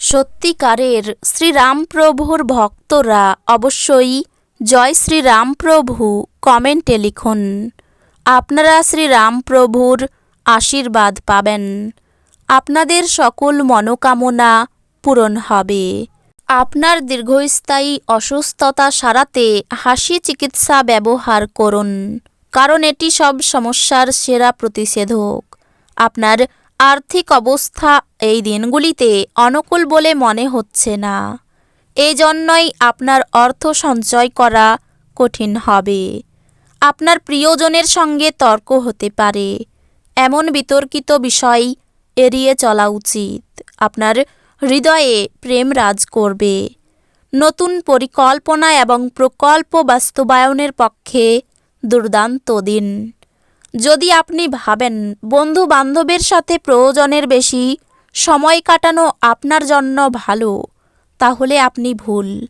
সত্যিকারের শ্রীরামপ্রভুর ভক্তরা অবশ্যই জয় শ্রীরামপ্রভু কমেন্টে লিখুন। আপনারা শ্রীরামপ্রভুর আশীর্বাদ পাবেন। আপনাদের সকল মনোকামনা পূরণ হবে। আপনার দীর্ঘস্থায়ী অসুস্থতা সারাতে হাসি চিকিৎসা ব্যবহার করুন, কারণ এটি সব সমস্যার সেরা প্রতিষেধক। আপনার আর্থিক অবস্থা এই দিনগুলিতে অনুকূল বলে মনে হচ্ছে না। এই জন্যই আপনার অর্থ সঞ্চয় করা কঠিন হবে। আপনার প্রিয়জনের সঙ্গে তর্ক হতে পারে। এমন বিতর্কিত বিষয় এড়িয়ে চলা উচিত। আপনার হৃদয়ে প্রেম রাজ করবে। নতুন পরিকল্পনা এবং প্রকল্প বাস্তবায়নের পক্ষে দুর্দান্ত দিন। যদি আপনি ভাবেন বন্ধু বান্ধবের সাথে প্রয়োজনের বেশি সময় কাটানো আপনার জন্য ভালো, তাহলে আপনি ভুল।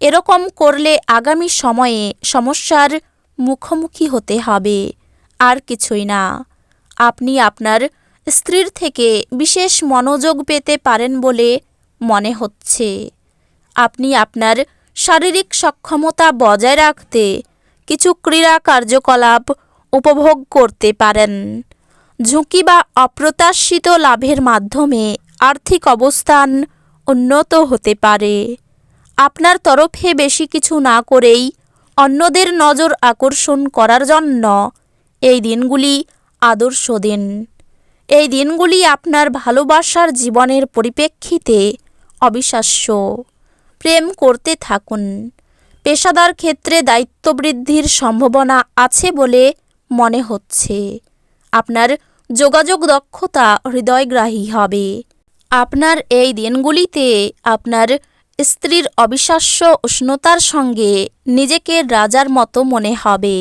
এরকম করলে আগামী সময়ে সমস্যার মুখোমুখি হতে হবে। আর কিছুই না। আপনি আপনার স্ত্রীর থেকে বিশেষ মনোযোগ পেতে পারেন বলে মনে হচ্ছে। আপনি আপনার শারীরিক সক্ষমতা বজায় রাখতে কিছু ক্রীড়া কার্যকলাপ উপভোগ করতে পারেন। ঝুঁকি বা অপ্রত্যাশিত লাভের মাধ্যমে আর্থিক অবস্থান উন্নত হতে পারে। আপনার তরফে বেশি কিছু না করেই অন্যদের নজর আকর্ষণ করার জন্য এই দিনগুলি আদর্শ দিন। এই দিনগুলি আপনার ভালোবাসার জীবনের পরিপ্রেক্ষিতে অবিশ্বাস্য। প্রেম করতে থাকুন। পেশাদার ক্ষেত্রে দায়িত্ব বৃদ্ধির সম্ভাবনা আছে বলে মনে হচ্ছে। আপনার যোগাযোগ দক্ষতা হৃদয়গ্রাহী হবে। আপনার এই দিনগুলিতে আপনার স্ত্রীর অবিশ্বাস্য উষ্ণতার সঙ্গে নিজেকে রাজার মতো মনে হবে।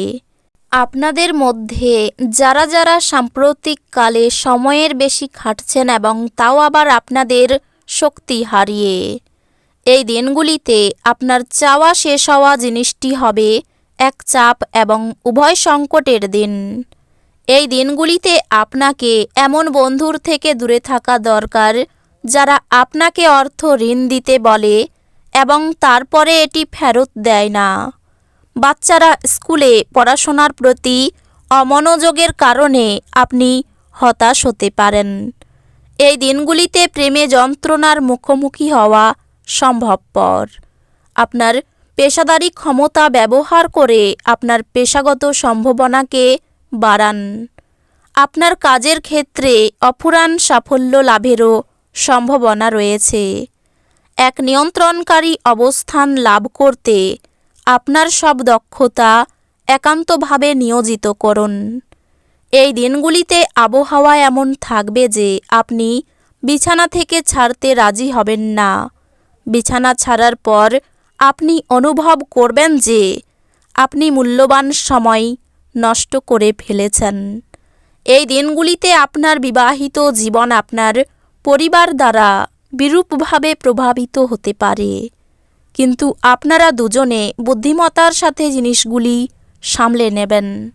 আপনাদের মধ্যে যারা যারা সাম্প্রতিককালে সময়ের বেশি খাটছেন এবং তাও আবার আপনাদের শক্তি হারিয়ে, এই দিনগুলিতে আপনার চাওয়া শেষ হওয়া জিনিসটি হবে এক চাপ এবং উভয় সংকটের দিন। এই দিনগুলিতে আপনাকে এমন বন্ধুর থেকে দূরে থাকা দরকার, যারা আপনাকে অর্থ ঋণ দিতে বলে এবং তারপরে এটি ফেরত দেয় না। বাচ্চারা স্কুলে পড়াশোনার প্রতি অমনোযোগের কারণে আপনি হতাশ হতে পারেন। এই দিনগুলিতে প্রেমে যন্ত্রণার মুখোমুখি হওয়া সম্ভবপর। আপনার পেশাদারি ক্ষমতা ব্যবহার করে আপনার পেশাগত সম্ভাবনাকে বাড়ান। আপনার কাজের ক্ষেত্রে অফুরান সাফল্য লাভেরও সম্ভাবনা রয়েছে। এক নিয়ন্ত্রণকারী অবস্থান লাভ করতে আপনার সব দক্ষতা একান্তভাবে নিয়োজিত করুন। এই দিনগুলিতে আবহাওয়া এমন থাকবে যে আপনি বিছানা থেকে ছাড়তে রাজি হবেন না। বিছানা ছাড়ার পর আপনি অনুভব করবেন যে আপনি মূল্যবান সময় নষ্ট করে ফেলেছেন। এই দিনগুলিতে আপনার বিবাহিত জীবন আপনার পরিবার দ্বারা বিরূপভাবে প্রভাবিত হতে পারে। কিন্তু আপনারা দুজনে বুদ্ধিমতার সাথে জিনিসগুলি সামলে নেবেন।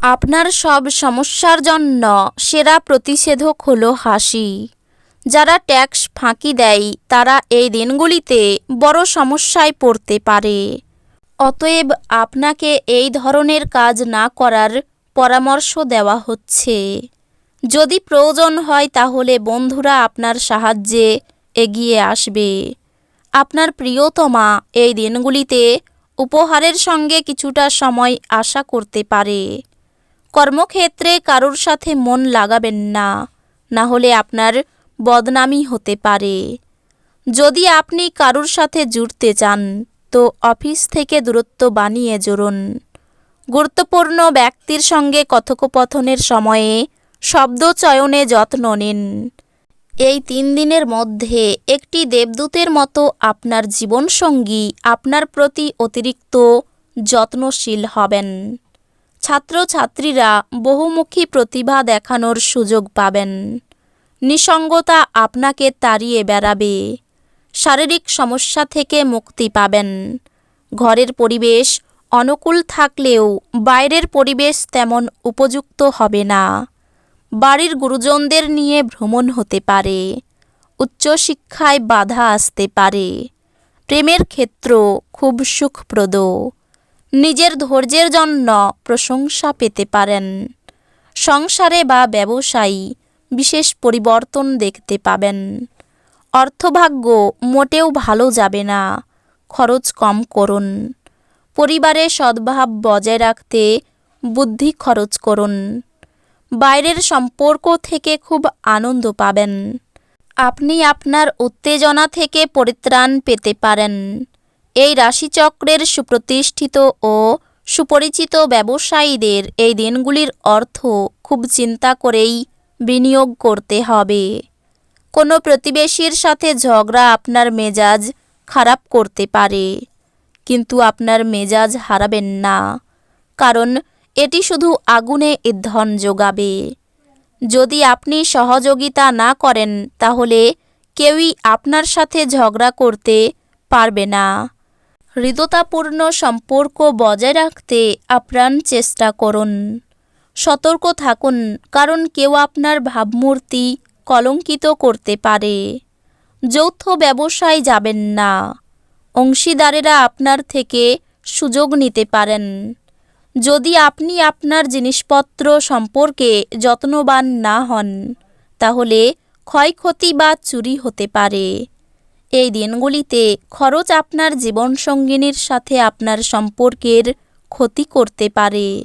আপনার সব সমস্যার জন্য সেরা প্রতিষেধক হলো হাসি। যারা ট্যাক্স ফাঁকি দেয়, তারা এই দিনগুলিতে বড় সমস্যায় পড়তে পারে। অতএব আপনাকে এই ধরনের কাজ না করার পরামর্শ দেওয়া হচ্ছে। যদি প্রয়োজন হয়, তাহলে বন্ধুরা আপনার সাহায্যে এগিয়ে আসবে। আপনার প্রিয়তমা এই দিনগুলিতে উপহারের সঙ্গে কিছুটা সময় আশা করতে পারে। কর্মক্ষেত্রে কারোর সাথে মন লাগাবেন না না হলে আপনার বদনামি হতে পারে। যদি আপনি কারোর সাথে জুড়তে চান, তো অফিস থেকে দূরত্ব বানিয়ে জড়ুন। গুরুত্বপূর্ণ ব্যক্তির সঙ্গে কথোপকথনের সময়ে শব্দ চয়নে যত্ন নিন। এই তিন দিনের মধ্যে একটি দেবদূতের মতো আপনার জীবনসঙ্গী আপনার প্রতি অতিরিক্ত যত্নশীল হবেন। ছাত্রছাত্রীরা বহুমুখী প্রতিভা দেখানোর সুযোগ পাবেন। নিসঙ্গতা আপনাকে তাড়িয়ে বেড়াবে। শারীরিক সমস্যা থেকে মুক্তি পাবেন। ঘরের পরিবেশ অনুকূল থাকলেও বাইরের পরিবেশ তেমন উপযুক্ত হবে না। বাড়ির গুরুজনদের নিয়ে ভ্রমণ হতে পারে। উচ্চশিক্ষায় বাধা আসতে পারে। প্রেমের ক্ষেত্র খুব সুখপ্রদ। নিজের ধৈর্যের জন্য প্রশংসা পেতে পারেন। সংসারে বা ব্যবসায়ী বিশেষ পরিবর্তন দেখতে পাবেন। অর্থভাগ্য মোটেও ভালো যাবে না। খরচ কম করুন। পরিবারে সদ্ভাব বজায় রাখতে বুদ্ধি খরচ করুন। বাইরের সম্পর্ক থেকে খুব আনন্দ পাবেন। আপনি আপনার উত্তেজনা থেকে পরিত্রাণ পেতে পারেন। এই রাশিচক্রের সুপ্রতিষ্ঠিত ও সুপরিচিত ব্যবসায়ীদের এই দিনগুলির অর্থ খুব চিন্তা করেই বিনিয়োগ করতে হবে। কোনো প্রতিবেশীর সাথে ঝগড়া আপনার মেজাজ খারাপ করতে পারে, কিন্তু আপনার মেজাজ হারাবেন না, কারণ এটি শুধু আগুনে ইন্ধন যোগাবে যদি আপনি সহযোগিতা না করেন, তাহলে কেউই আপনার সাথে ঝগড়া করতে পারবে না। হৃদতাপূর্ণ সম্পর্ক বজায় রাখতে আপ্রাণ চেষ্টা করুন। সতর্ক থাকুন, কারণ কেউ আপনার ভাবমূর্তি কলঙ্কিত করতে পারে। যৌথ ব্যবসায় যাবেন না। অংশীদারেরা আপনার থেকে সুযোগ নিতে পারেন। যদি আপনি আপনার জিনিসপত্র সম্পর্কে যত্নবান না হন, তাহলে ক্ষয়ক্ষতি বা চুরি হতে পারে। এই দিনগুলিতে খরচ আপনার জীবনসঙ্গিনীর সাথে আপনার সম্পর্কের ক্ষতি করতে পারে।